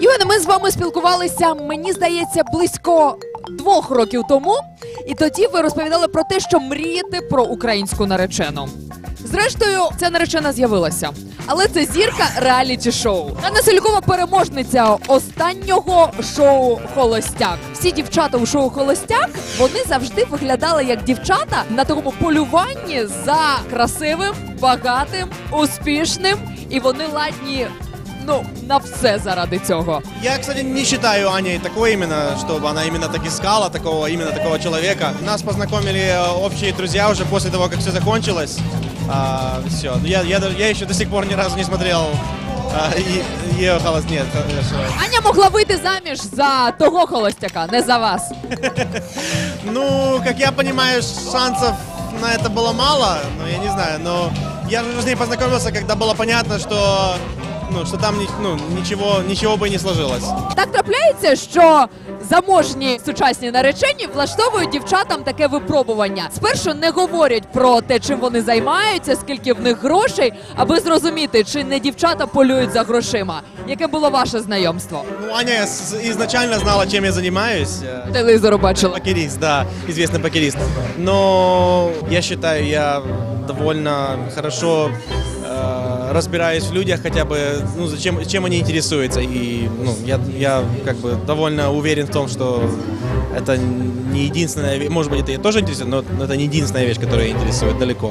Євгене, ми з вами спілкувалися, мені здається, близько двох років тому. І тоді ви розповідали про те, що мрієте про українську наречену. Зрештою, ця наречена з'явилася. Але це зірка реаліті-шоу. Анна Селюкова переможниця останнього шоу Холостяк. Всі дівчата у шоу Холостяк вони завжди виглядали як дівчата на такому полюванні за красивим, багатим, успішним, і вони ладні ну на все заради цього. Я, кстати, не считаю Аней такой именно, чтобы она именно так искала такого, именно такого человека. Нас познакомили э, общие друзья уже после того, как все закончилось. все. Я, я, я еще до сих пор ни разу не смотрел а, и, ее холост. Нет, хорошо. Аня могла вийти заміж за того холостяка, не за вас. Ну, как я понимаю, шансов на это было мало, ну, я не знаю, но я же с ней познакомился, когда было понятно, что, ну, что там ни- ну, ничего, ничего бы не сложилось. Так трапляється, що заможні сучасні наречені влаштовують дівчатам таке випробування. Спершу не говорять про те, чим вони займаються, скільки в них грошей, аби зрозуміти, чи не дівчата полюють за грошима. Яке було ваше знайомство? Ну, Аня с- изначально знала, чем я занимаюсь. э, Телевізору бачила. Покерист, да, известный покерист. Но я считаю, я довольно хорошо э, разбираюсь в людях, хотя бы, ну, зачем, чем они интересуются. И, ну, я, я как бы довольно уверен в том, что это не единственная вещь, может быть, это я тоже интересует, но это не единственная вещь, которая интересует далеко.